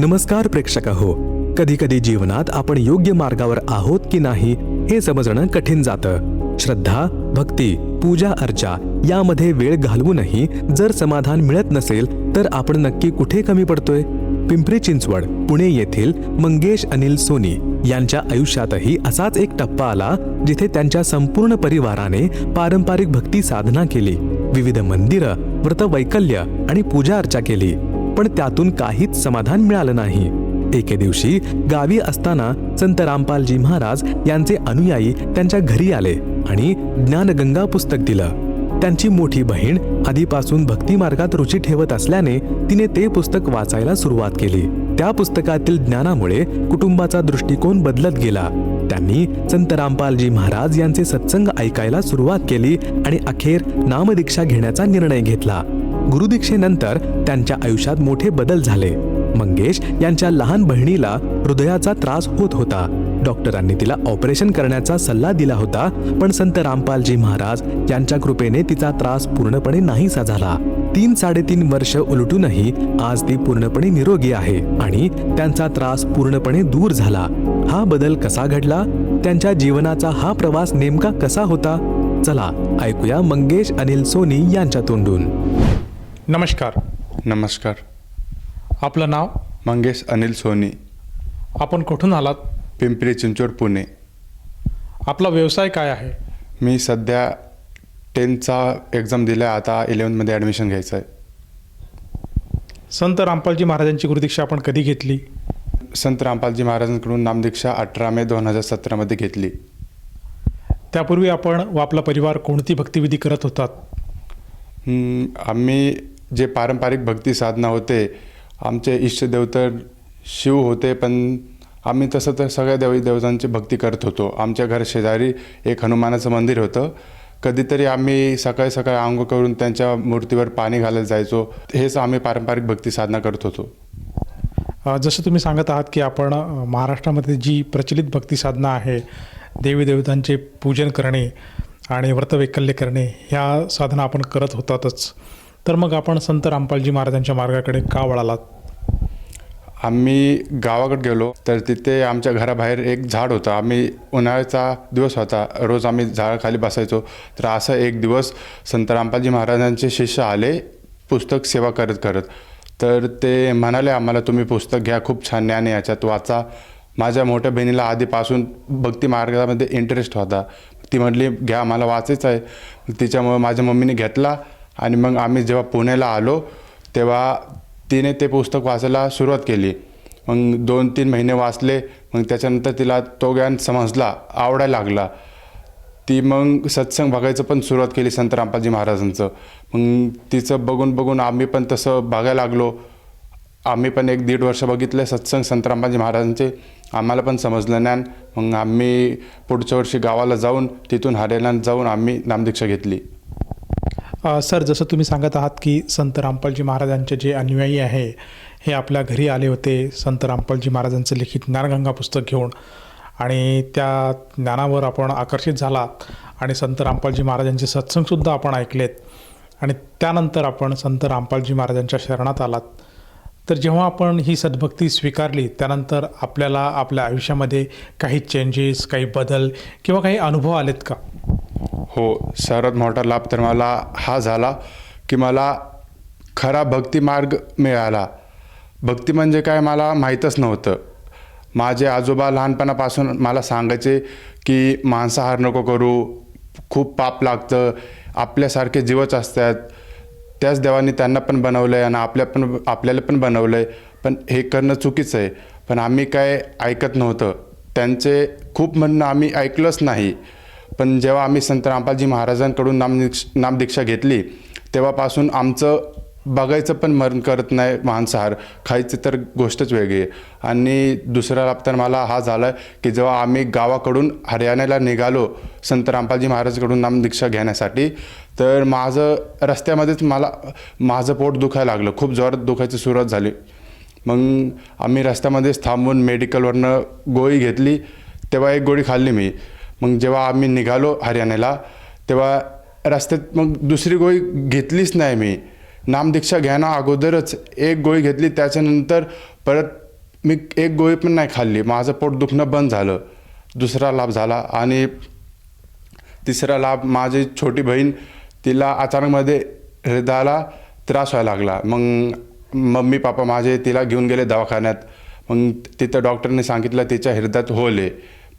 नमस्कार प्रेक्षक हो कधी कधी जीवनात आपण योग्य मार्गावर आहोत की नाही हे समजणं कठीण जातं. श्रद्धा भक्ती पूजा अर्चा यामध्ये वेळ घालवूनही जर समाधान मिळत नसेल तर आपण नक्की कुठे कमी पडतोय? पिंपरी चिंचवड पुणे येथील मंगेश अनिल सोनी यांच्या आयुष्यातही असाच एक टप्पा आला जिथे त्यांच्या संपूर्ण परिवाराने पारंपरिक भक्ती साधना केली. विविध मंदिरं व्रतवैकल्य आणि पूजा अर्चा केली. पण त्यातून काहीच समाधान मिळालं नाही. एके दिवशी गावी असताना संत रामपालजी महाराज यांचे अनुयायी त्यांच्या घरी आले आणि ज्ञानगंगा पुस्तक दिलं. त्यांची मोठी बहीण आधीपासून भक्ती मार्गात रुची ठेवत असल्याने तिने ते पुस्तक वाचायला सुरुवात केली. त्या पुस्तकातील ज्ञानामुळे कुटुंबाचा दृष्टिकोन बदलत गेला. त्यांनी संत रामपालजी महाराज यांचे सत्संग ऐकायला सुरुवात केली आणि अखेर नामदीक्षा घेण्याचा निर्णय घेतला. गुरुदीक्षेनंतर त्यांच्या आयुष्यात मोठे बदल झाले. मंगेश यांच्या लहान बहिणीला हृदयाचा त्रास होत होता. डॉक्टरांनी तिला ऑपरेशन करण्याचा सल्ला दिला होता पण संत रामपालजी महाराज यांच्या कृपेने तिचा त्रास पूर्णपणे नाहीसा झाला. तीन साडेतीन वर्ष उलटूनही आज ती पूर्णपणे निरोगी आहे आणि त्यांचा त्रास पूर्णपणे दूर झाला. हा बदल कसा घडला? त्यांच्या जीवनाचा हा प्रवास नेमका कसा होता? चला ऐकूया मंगेश अनिल सोनी यांच्या तोंडून. नमस्कार. नमस्कार. आपलं नाव? मंगेश अनिल सोनी. आपण कुठून आलात? पिंपरी चिंचवड पुणे. आपला व्यवसाय काय आहे? मी सध्या टेनचा एक्झाम दिला आहे आता इलेवन्थमध्ये ॲडमिशन घ्यायचं आहे. संत रामपालजी महाराजांची गुरुदीक्षा आपण कधी घेतली? संत रामपालजी महाराजांकडून नामदीक्षा अठरा मे दोन हजार सतरामध्ये घेतली. त्यापूर्वी आपण व आपला परिवार कोणती भक्तिविधी करत होतात? आम्ही जे पारंपरिक भक्ती साधना होते आमचे इष्टदेव तर शिव होते पण आम्ही तसं तर सगळ्या देवी देवतांची भक्ती करत होतो. आमच्या घर शेजारी एक हनुमानाचं मंदिर होतं. कधीतरी आम्ही सकाळी सकाळी आंघोळ करून त्यांच्या मूर्तीवर पाणी घालायला जायचो. हेच आम्ही पारंपरिक भक्ती साधना करत होतो. जसं तुम्ही सांगत आहात की आपण महाराष्ट्रामध्ये जी प्रचलित भक्ती साधना आहे देवी देवतांचे पूजन करणे आणि व्रतवैकल्य करणे ह्या साधना आपण करत होतातच. तर मग आपण संत रामपालजी महाराजांच्या मार्गाकडे का वळालात? आम्ही गावाकडे गेलो तर तिथे आमच्या घराबाहेर एक झाड होतं. आम्ही उन्हाळ्याचा दिवस होता. रोज आम्ही झाडाखाली बसायचो. तर असं एक दिवस संत रामपालजी महाराजांचे शिष्य आले पुस्तक सेवा करत करत. तर ते म्हणाले आम्हाला तुम्ही पुस्तक घ्या खूप छान ज्ञान याच्यात. वाचा. माझ्या मोठ्या बहिणीला आधीपासून भक्ती मार्गामध्ये इंटरेस्ट होता. ती म्हटली घ्या मला वाचायचं आहे. तिच्यामुळे माझ्या मम्मीने घेतला आणि मग आम्ही जेव्हा पुण्याला आलो तेव्हा तिने ते पुस्तक वाचायला सुरुवात केली. मग दोन तीन महिने वाचले मग त्याच्यानंतर तिला तो ज्ञान समजला आवडायला लागला. ती मग सत्संग बघायचं पण सुरुवात केली संत रामपाजी महाराजांचं. मग तिचं बघून बघून आम्ही पण तसं बघायला लागलो. आम्ही पण एक दीड वर्ष बघितलं सत्संग संत रामपाजी महाराजांचे. आम्हाला पण समजलं नाही. मग आम्ही पुढच्या वर्षी गावाला जाऊन तिथून हरियाणात जाऊन आम्ही नामदीक्षा घेतली. सर जसं तुम्ही सांगत आहात की संत रामपालजी महाराजांचे जे अनुयायी आहे हे आपल्या घरी आले होते संत रामपालजी महाराजांचं लिखित ज्ञानगंगा पुस्तक घेऊन. आणि त्या ज्ञानावर आपण आकर्षित झाला आणि संत रामपालजी महाराजांचे सत्संगसुद्धा आपण ऐकलेत. आणि त्यानंतर आपण संत रामपालजी महाराजांच्या शरणात आलात. तर जेव्हा आपण ही सद्भक्ती स्वीकारली त्यानंतर आपल्याला आपल्या आयुष्यामध्ये काही चेंजेस काही बदल किंवा काही अनुभव आलेत का? हो सर्वात मोठा लाभ तर मला हा झाला की मला खरा भक्ती मार्ग मिळाला. भक्ती म्हणजे काय मला माहीतच नव्हतं. माझे आजोबा लहानपणापासून मला सांगायचे की मांसाहार नको करू खूप पाप लागतं आपल्यासारखे जीवच असतात. त्याच देवाने त्यांना पण बनवलं आहे आणि आपल्या पण आपल्याला पण बनवलं आहे पण हे करणं चुकीचं आहे. पण आम्ही काय ऐकत नव्हतं. त्यांचे खूप म्हणणं आम्ही ऐकलंच नाही. पण जेव्हा आम्ही संत रामपालजी महाराजांकडून नामदीक्ष नामदीक्षा घेतली तेव्हापासून आमचं बघायचं पण मरण करत नाही मांसाहार. खायचं तर गोष्टच वेगळी आहे. आणि दुसरा लाभ तर मला हा झाला की जेव्हा आम्ही गावाकडून हरियाणाला निघालो संत रामपालजी महाराजकडून नाम दीक्षा घेण्यासाठी तर माझं रस्त्यामध्येच मला माझं पोट दुखायला लागलं. खूप जोरात दुखायची सुरुवात झाली. मग आम्ही रस्त्यामध्येच थांबून मेडिकलवरनं गोळी घेतली. तेव्हा एक गोळी खाल्ली मी. मग जेव्हा आम्ही निघालो हरियाणाला तेव्हा रस्त्यात मग दुसरी गोळी घेतलीच नाही मी. नामदीक्षा घ्याना अगोदरच एक गोळी घेतली त्याच्यानंतर परत मी एक गोळी पण नाही खाल्ली. माझं पोट दुखणं बंद झालं. दुसरा लाभ झाला आणि तिसरा लाभ माझी छोटी बहीण तिला अचानकमध्ये हृदयाला त्रास व्हायला लागला. मग मम्मी पापा माझे तिला घेऊन गेले दवाखान्यात. मग तिथं डॉक्टरने सांगितलं तिच्या हृदयात होल आहे.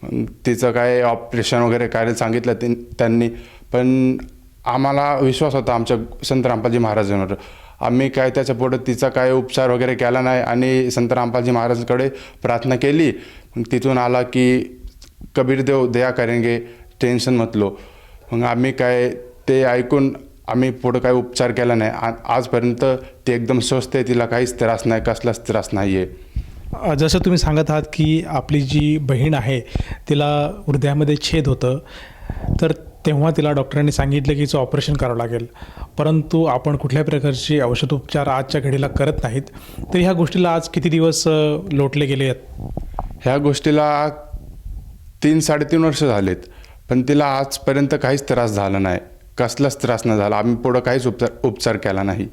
मग तिचं काय ऑपरेशन वगैरे करायला सांगितलं ते त्यांनी. पण आम्हाला विश्वास होता आमच्या संत रामपालजी महाराजांवर. आम्ही काय त्याच्या पुढं तिचा काय उपचार वगैरे केला नाही आणि संत रामपालजी महाराजांकडे प्रार्थना केली. तिथून आला की कबीरदेव दया करेंगे टेन्शन म्हटलो मग आम्ही काय ते ऐकून आम्ही पुढं काय उपचार केला नाही. आ आजपर्यंत ते एकदम स्वस्त आहे तिला काहीच त्रास नाही कसलाच त्रास नाही आहे जसं तुम्ही सांगत आहात की आपली जी बहीण आहे तिला हृदयामध्ये छेद होतं. तर तेव्हा तिला डॉक्टरांनी सांगितलं की हिचं ऑपरेशन करावं लागेल. परंतु आपण कुठल्या प्रकारची औषधोपचार आजच्या घडीला करत नाहीत तर ह्या गोष्टीला आज किती दिवस लोटले गेले आहेत? ह्या गोष्टीला तीन साडेतीन वर्ष झालेत पण तिला आजपर्यंत काहीच त्रास झाला नाही. कसलाच त्रास नाही झाला. आम्ही पुढं काहीच उपचार उपचार केला नाही.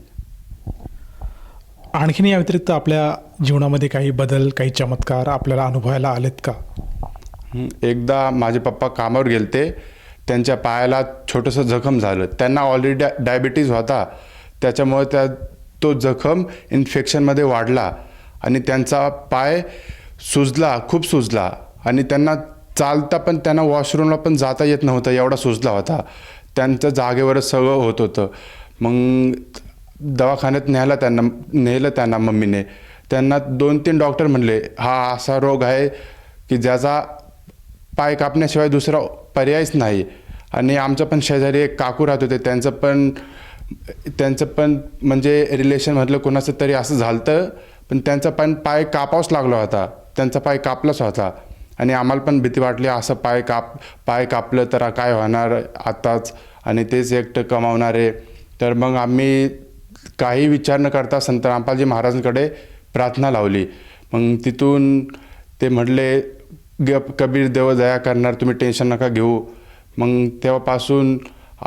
आणखीन या व्यतिरिक्त आपल्या जीवनामध्ये काही बदल काही चमत्कार आपल्याला अनुभवायला आलेत का? एकदा माझे पप्पा कामावर गेलते. त्यांच्या पायाला छोटंसं जखम झालं. त्यांना ऑलरेडी डा डायबिटीज होता. त्याच्यामुळे त्या तो जखम इन्फेक्शनमध्ये वाढला. आणि त्यांचा पाय सुजला खूप सुजला. आणि त्यांना चालता पण त्यांना वॉशरूमला पण जाता येत नव्हतं एवढा सुजला होता. त्यांचं जागेवरच सगळं होत होतं. मग दवाखान्यात न्यायला त्यांना नेलं त्यांना मम्मीने. त्यांना दोन तीन डॉक्टर म्हणले हा असा रोग आहे की ज्याचा पाय कापण्याशिवाय दुसरा पर्यायच नाही. आणि आमच्या पण शेजारी एक काकू राहत होते. त्यांचं पण त्यांचं पण म्हणजे रिलेशन म्हटलं कोणाचं तरी असं झालं पण त्यांचा पण पाय कापावंच लागला होता. त्यांचा पाय कापलाच होता. आणि आम्हाला पण भीती वाटली असं पाय काप पाय कापलं तर काय होणार आताच? आणि तेच एकटं कमावणार. आहे तर मग आम्ही काही विचार न करता संत रामपालजी महाराजांकडे प्रार्थना लावली. मग तिथून ते म्हटले ग कबीर देव दया करणार तुम्ही टेन्शन नका घेऊ. मग तेव्हापासून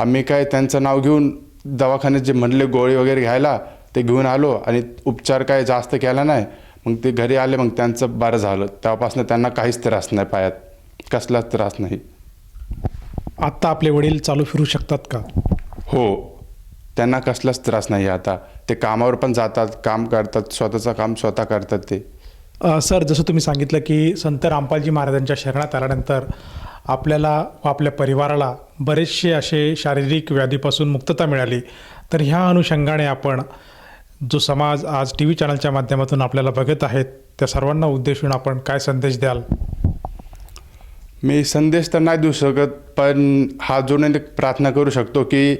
आम्ही काय त्यांचं नाव घेऊन दवाखान्यात जे म्हणले गोळी वगैरे घ्यायला ते घेऊन आलो आणि उपचार काय जास्त केला नाही. मग ते घरी आले मग त्यांचं बरं झालं. तेव्हापासून त्यांना काहीच त्रास नाही पायात. कसलाच त्रास नाही. आत्ता आपले वडील चालू फिरू शकतात का? हो. त्यांना कसलाच त्रास नाही आता. ते कामावर पण जातात काम करतात स्वतःचं काम स्वतः करतात ते. सर जसं तुम्ही सांगितलं की संत रामपालजी महाराजांच्या शरणात आल्यानंतर आपल्याला व आपल्या परिवाराला बरेचसे असे शारीरिक व्याधीपासून मुक्तता मिळाली. तर ह्या अनुषंगाने आपण जो समाज आज टी व्ही चॅनलच्या माध्यमातून आपल्याला बघत आहेत त्या सर्वांना उद्देशून आपण काय संदेश द्याल? मी संदेश तर नाही देऊ शकत पण हा जोडून एक प्रार्थना करू शकतो की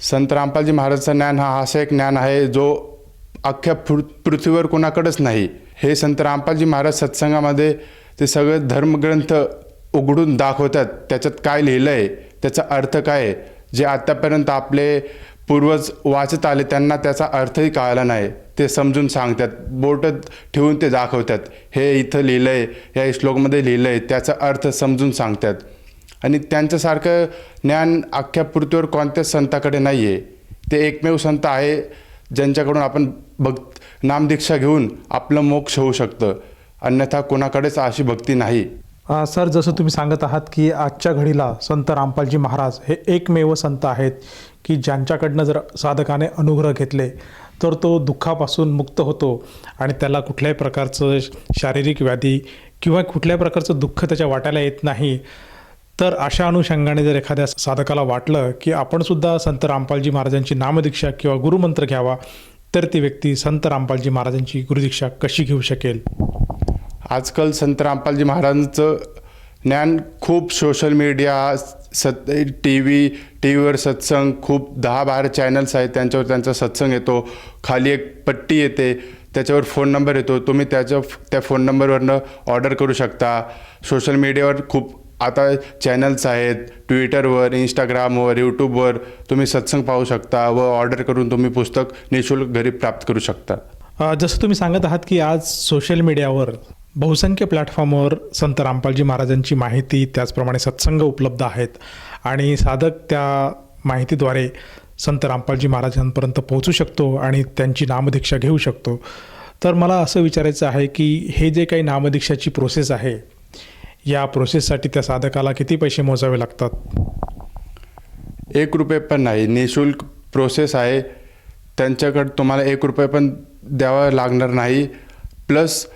संत रामपालजी महाराजचं ज्ञान हा असं एक ज्ञान आहे जो अख्ख्या पृ पृथ्वीवर कोणाकडेच नाही. हे संत रामपालजी महाराज सत्संगामध्ये ते सगळे धर्मग्रंथ उघडून दाखवतात. त्याच्यात काय लिहिलं आहे त्याचा अर्थ काय? आहे जे आत्तापर्यंत आपले पूर्वज वाचत आले त्यांना त्याचा अर्थही कळाला नाही. ते समजून सांगतात. बोट ठेवून ते दाखवतात. हे इथं लिहिलं आहे या श्लोकमध्ये लिहिलं आहे त्याचा अर्थ समजून सांगतात. आणि त्यांच्यासारखं ज्ञान अख्ख्या पृथ्वीवर कोणत्याच संताकडे नाही आहे ते एकमेव संत आहे ज्यांच्याकडून आपण भक्त नामदीक्षा घेऊन आपलं मोक्ष होऊ शकतं. अन्यथा कोणाकडेच अशी भक्ती नाही. सर जसं तुम्ही सांगत आहात की आजच्या घडीला संत रामपालजी महाराज हे एकमेव संत आहेत की ज्यांच्याकडनं जर साधकाने अनुग्रह घेतले तर तो दुःखापासून मुक्त होतो आणि त्याला कुठल्याही प्रकारचं शारीरिक व्याधी किंवा कुठल्याही प्रकारचं दुःख त्याच्या वाट्याला येत नाही. तर अशा अनुषंगाने जर एखाद्या साधकाला वाटलं की आपणसुद्धा संत रामपालजी महाराजांची नामदीक्षा किंवा गुरुमंत्र घ्यावा तर ती व्यक्ती संत रामपालजी महाराजांची गुरुदीक्षा कशी घेऊ शकेल? आजकाल संत रामपालजी महाराजांचं ज्ञान खूप सोशल मीडिया सत टी व्ही टी व्हीवर सत्संग खूप दहा बारा चॅनल्स आहेत त्यांच्यावर त्यांचा सत्संग येतो. खाली एक पट्टी येते त्याच्यावर फोन नंबर येतो. तुम्ही त्याच्या त्या फोन नंबरवरनं ऑर्डर करू शकता. सोशल मीडियावर खूप आता चॅनल्स आहेत ट्विटरवर इंस्टाग्रामवर यूट्यूबवर तुम्ही सत्संग पाहू शकता व ऑर्डर करून तुम्ही पुस्तक निशुल्क घरी प्राप्त करू शकता. जसं तुम्ही सांगत आहात की आज सोशल मीडियावर बहुसंख्य प्लॅटफॉर्मवर संत रामपालजी महाराजांची माहिती त्याचप्रमाणे सत्संग उपलब्ध आहेत. आणि साधक त्या माहितीद्वारे संत रामपालजी महाराजांपर्यंत पोहोचू शकतो आणि त्यांची नामदीक्षा घेऊ शकतो. तर मला असं विचारायचं आहे की हे जे काही नामदीक्षाची प्रोसेस आहे या प्रोसेससाठी त्या साधकाला किती पैसे मोजावे लागतात? एक रुपये पण नाही. निशुल्क प्रोसेस आहे. त्यांच्याकडे तुम्हाला एक रुपये पण द्यावं लागणार नाही. प्लस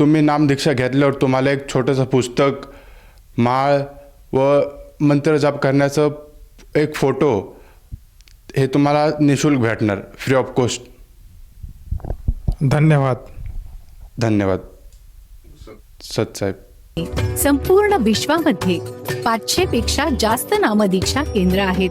तुम्ही नामदीक्षा घेतल्यावर तुम्हाला एक छोटंसं पुस्तक माळ व मंत्रजाप करण्याचं एक फोटो हे तुम्हाला निशुल्क भेटणार फ्री ऑफ कॉस्ट धन्यवाद. धन्यवाद. सतसाहेब संपूर्ण विश्वामध्ये पाचशे पेक्षा जास्त नामदीक्षा केंद्र आहेत.